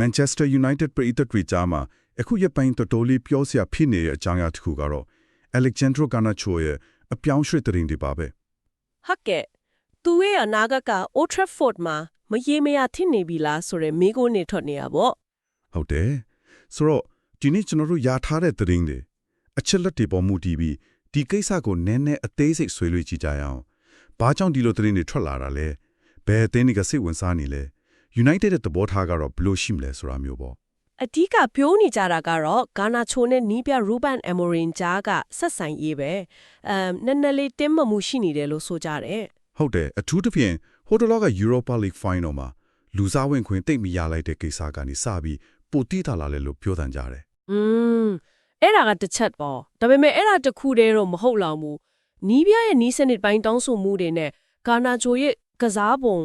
Manchester United ပရိသတ်တွေကြားမှာအခုရက်ပိုင်းတော်တော်လေးပြောစရာဖြစ်နေတဲ့အကြောင်းအရာတစ်ခုကတော့ Alexandro Garnacho ရဲ့အပြောင်းရွှေ့တဲ့ရင်တွေပါပဲဟုတ်ကဲ့သူရဲ့အနာဂတ်က Old Trafford မှာမရေမရထင်နေပြီလားဆိုရယ်မိကိုနေထွက်နေရပေါ့ဟုတ်တယ်ဆိုတော့ဒီနေ့ကျွန်တော်တို့ယာထားတဲ့တဲ့ရင်တွေအချက်လက်တွေပေါ်မူတည်ပြီးဒီကိစ္စကိုနည်းနည်းအသေးစိတ်ဆွေးနွေးကြည့်ကြရအောင်ဘာကြောင့်ဒီလိုတဲ့ရင်တွေထွက်လာတာလဲဘယ်အသင်းတွေကစိတ်ဝင်စားနေလဲ United ရဲ့သဘောထားကတော့ဘယ်လိုရှိမလဲဆိုတာမျိုးပေါ့အဓိကပြောနေကြတာကတော့ဂါနာချိုနဲ့နီးပြရူဘန်အမိုရင်ဂျာကဆက်ဆိုင်ရေးပဲအမ်နည်းနည်းလေးတင်းမမှုရှိနေတယ်လို့ဆိုကြတယ်ဟုတ်တယ်အထူးသဖြင့်ဟိုတလောက Europa League Final မှာလူစားဝင်ခွင့်တိတ်မရလိုက်တဲ့ကိစ္စကနေစပြီးပိုတိတာလာလဲလို့ပြောတန်ကြတယ်อืมအဲ့ဒါကတစ်ချက်ပေါ့ဒါပေမဲ့အဲ့ဒါတစ်ခုတည်းတော့မဟုတ်လောက်ဘူးနီးပြရဲ့နီးစနစ်ပိုင်းတောင်းဆိုမှုတွေနဲ့ဂါနာချိုရဲ့ကစားပုံ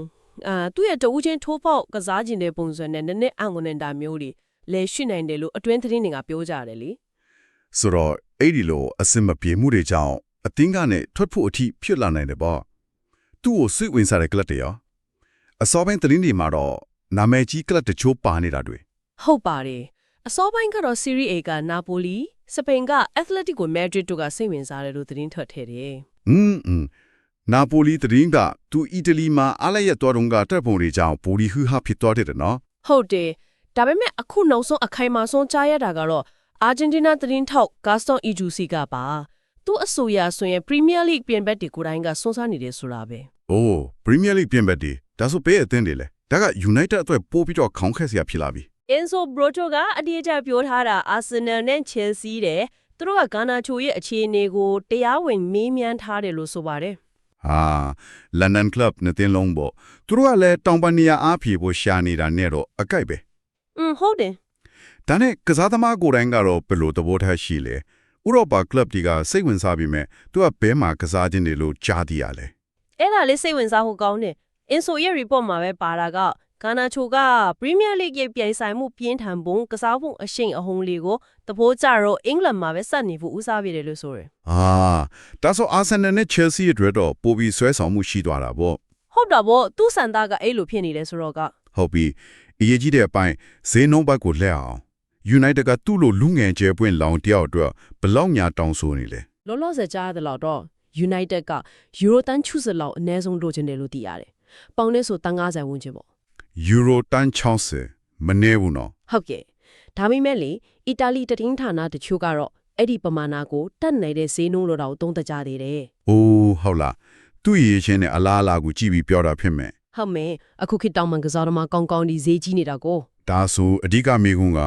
အာသူ့ရဲ့တဦးချင်းထိုးပေါက်ကစားကျင်တဲ့ပုံစံနဲ့နည်းနည်းအံ့ငုံနေတာမျိုးတွေလည်းရှိနိုင်တယ်လို့အတွင်းသတင်းတွေကပြောကြတယ်လေဆိုတော့အဲ့ဒီလိုအစင်မပြေမှုတွေကြောင့်အသင်းကနဲ့ထွက်ဖို့အထိဖြစ်လာနိုင်တယ်ပေါ့သူ့ကိုစိတ်ဝင်စားတဲ့ကလပ်တွေရောအစောပိုင်းသတင်းတွေမှာတော့နာမည်ကြီးကလပ်တချို့ပါနေတာတွေ့ဟုတ်ပါတယ်အစောပိုင်းကတော့ Serie A ကနာပိုလီစပိန်က Atletico Madrid တို့ကစိတ်ဝင်စားတယ်လို့သတင်းထွက်ထည့်တယ်။อืม နာပိုလီသတင်းကသူအီတလီမှာအားလျက်တော်တုံးကတက်ပုံတွေကြောင့်ပိုလီဟူဟာဖြစ်သွားတယ်နော်ဟုတ်တယ်ဒါပေမဲ့အခုနောက်ဆုံးအခိုင်အမာဆုံးကြားရတာကတော့အာဂျင်တီးနားသတင်းထောက်ဂါစတွန်အီဂျူစီကပါသူအဆိုအရဆိုရင် Premier League ပြင်ဘက်တွေကိုယ်တိုင်းကစွန့်စားနေတယ်ဆိုတာပဲ။အိုး Premier League ပြင်ဘက်ဒီဒါဆိုပေးအသင်းတွေလေ။ဒါက United အတွက်ပို့ပြီးတော့ခေါင်းခက်စရာဖြစ်လာပြီ Enzo Broto ကအတိအကျပြောထားတာ Arsenal နဲ့ Chelsea တဲ့သူတို့ကဂါနာချိုရဲ့အခြေအနေကိုတရားဝင်မေးမြန်းထားတယ်လို့ဆိုပါတယ်။ ဟာ London Club နဲ့တင်လုံးပေါ့။သူတို့ကလည်းတောင်ပန်နီယာအားဖြည့်ဖို့ရှာနေတာနဲ့တော့အကိုက်ပဲ။อืมဟုတ်တယ်။ဒါနဲ့ကစားသမားကိုယ်တိုင်ကတော့ဘယ်လိုသဘောထားရှိလဲ။ဥရောပကလပ်တွေကစိတ်ဝင်စားပြီးမဲ့သူကဘဲမှာကစားခြင်းတွေလို့ကြားသိရလဲအဲ့ဒါလေးစိတ်ဝင်စားဖို့ကောင်းတယ်။ Inso ရဲ့ report မှာပဲပါတာက ဂါနာချိုက Premier League ရဲ့ပြိုင်ဆိုင်မှုပြင်းထန်ပုံကစားပုံအရှိန်အဟုန်လေးကိုသဘောကျတော့အင်္ဂလန်မှာပဲစနေဖို့ဦးစားပေးတယ်လို့ဆိုရယ်။အာဒါဆို Arsenal နဲ့ Chelsea အတွက်တော့ပိုပြီးဆွဲဆောင်မှုရှိသွားတာပေါ့။ဟုတ်တာပေါ့သူ့စံသားကအဲ့လိုဖြစ်နေတယ်ဆိုတော့က။ဟုတ်ပြီ။အရေးကြီးတဲ့အပိုင်းဈေးနှုန်းဘက်ကိုလက်အောင် United ကသူ့လိုလူငယ်ကျဲပွင့်လောင်တယောက်အတွက်ဘယ်လောက်ညာတောင်းဆိုနေလဲလောလောဆယ်ကြားရတဲ့လောက်တော့ United က Euro တန်းချူစလောက်အနည်းဆုံးလိုချင်တယ်လို့သိရတယ်။ပေါင်နဲ့ဆိုတန်90ဝန်းကျင်ပေါ့ ယူရိုတန်60မနေဘူးနော်။ဟုတ်ကဲ့။ဒါပေမဲ့လေအီတာလီတတင်းဌာနတချို့ကတော့အဲ့ဒီပမာဏကိုတတ်နိုင်တဲ့ဈေးနှုန်းလိုတော့သုံးသပ်ကြသေးတယ်။။အိုးဟုတ်လားသူ့ရည်ချင်းနဲ့အလားအလာကိုကြည့်ပြီးပြောတာဖြစ်မယ်ဟုတ်မယ်အခုခေတ်တောင်မှန်ကစားသမားကောင်းကောင်းဒီဈေးကြီးနေတာကို။ဒါဆိုအဓိကမေခွန်းက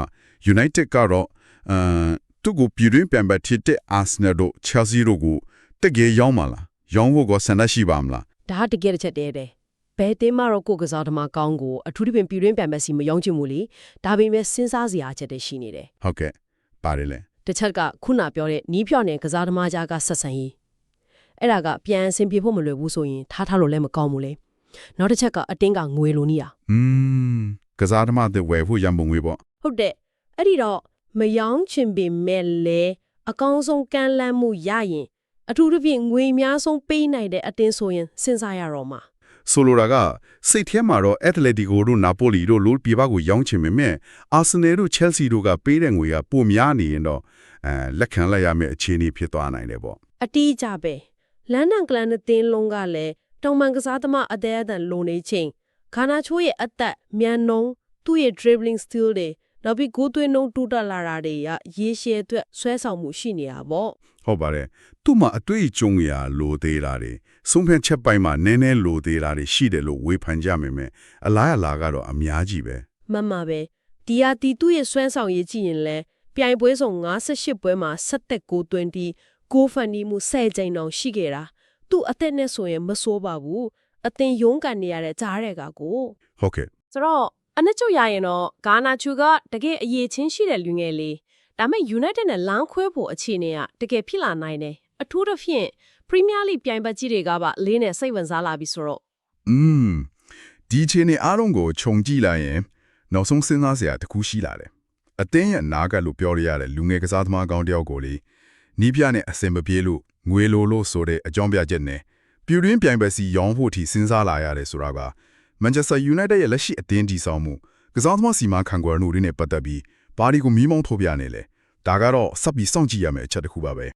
United ကတော့အမ်သူ့ကိုပြည်တွင်းပြန်ပတ်ဖြစ်တဲ့ Arsenal တို့ Chelsea တို့ကိုတကယ်ရောင်းမလား။ရောင်းဖို့ကဆန္ဒရှိပါမလားဒါကတကယ်တစ်ချက်တည်းပဲ ဘယ်တင်းမတော့ကိုယ်ကစားသမားကောင်းကိုအထူးသဖြင့်ပြည်တွင်းပြန်မဲ့စီမရောင်းချင်ဘူးလေဒါပေမဲ့စဉ်းစားစရာအချက်တည်းရှိနေတယ်။ဟုတ်ကဲ့ပါတယ်လေတစ်ချက်ကခုနပြောတဲ့နီးဖြော့နဲ့ကစားသမားကြားကဆက်ဆံရေးအဲ့ဒါကပြန်အဆင်ပြေဖို့မလွယ်ဘူးဆိုရင်ထားထားလို့လည်းမကောင်းဘူးလေနောက်တစ်ချက်ကအတင်းကငွေလိုနေရ။อืมကစားသမားတွေဝယ်ဖို့ရံပုံငွေပေါ့ဟုတ်တဲ့အဲ့ဒီတော့မယောင်းချင်ပေမဲ့လေအကောင်းဆုံးကမ်းလှမ်းမှုရရင်အထူးသဖြင့်ငွေအများဆုံးပေးနိုင်တဲ့အတင်းဆိုရင်စဉ်းစားရတော့မှာ။ ဆိုလိုတာကစိတ်ထဲမှာတော့ Atletico တို့ Napoli တို့လိုပြပကိုရောင်းချင်ပေမဲ့ Arsenal တို့ Chelsea တို့ကပေးတဲ့ငွေကပိုများနေရင်တော့အဲလက်ခံလိုက်ရမယ့်အခြေအနေဖြစ်သွားနိုင်တယ်ပေါ့အတီးကြပဲလန်ဒန်ကလန်နဲ့တင်းလုံးကလည်းတောင်ပန်ကစားသမားအသေးအတန်လိုနေချင်းခါနာချိုးရဲ့အသက်မြန်နှုံးသူ့ရဲ့ dribbling skill တွေ နောက်ပြီးကိုယ်သွင်းနှုံးတူတက်လာတာတွေရရေရှည်အတွက်ဆွဲဆောင်မှုရှိနေတာပေါ့ဟုတ်ပါတယ်သူ့မှာအတွေ့အကြုံရာလိုသေးတာတွေဆုံးဖြတ်ချက်ပိုင်းမှာနည်းနည်းလိုသေးတာတွေရှိတယ်လို့ဝေဖန်ကြမိမယ်အလားအလာကတော့အများကြီးပဲမှန်ပါပဲဒီဟာတီသူ့ရဲ့ဆွဲဆောင်ရေးကြည့်ရင်လဲပြိုင်ပွဲဆောင်58ပွဲမှာဆက်သက်ကိုသွင်းပြီးကိုဖန်နီမှု10ကြိမ်တောင်ရှိခဲ့တာသူ့အသက်နဲ့ဆိုရင်မဆိုးပါဘူးအသင်ရုံးကန်နေရတဲ့ကြားတဲ့ကကိုဟုတ်ကဲ့ဆိုတော့ အနှစ်ချုပ်ရရင်တော့ဂါနာချူကတကယ်အရေးချင်းရှိတဲ့လူငယ်လေးဒါပေမဲ့ United နဲ့လမ်းခွဲဖို့အခြေအနေကတကယ်ဖြစ်လာနိုင်တယ်အထူးသဖြင့် Premier League ပြိုင်ပတ်ကြီးတွေကပါလေးနဲ့စိတ်ဝင်စားလာပြီဆိုတော့อืมဒီအချိန်နဲ့အားလုံးကိုခြုံကြည့်လိုက်ရင် နောက်ဆုံးစဉ်းစားစရာတစ်ခုရှိလာတယ်အသင်းရဲ့အနာဂတ်လို့ပြောရရတဲ့လူငယ်ကစားသမားကောင်းတစ်ယောက်ကိုလေနီးပြနဲ့အစင်မပြေလို့ငွေလိုလို့ဆိုတဲ့အကြောင်းပြချက်နဲ့ပြည်တွင်းပြိုင်ပွဲစီရောင်းဖို့ထိစဉ်းစားလာရတယ်ဆိုတာက Manchester United ရဲ့လက်ရှိအသင်းတည်ဆောက်မှုကကစားသမားစီမံခန့်ခွဲမှုတွေနဲ့ပတ်သက်ပြီးဘာတွေကိုမီးမောင်းထိုးပြနေလဲဒါကတော့စပ်ပြီးစောင့်ကြည့်ရမယ့်အချက်တစ်ခုပါပဲ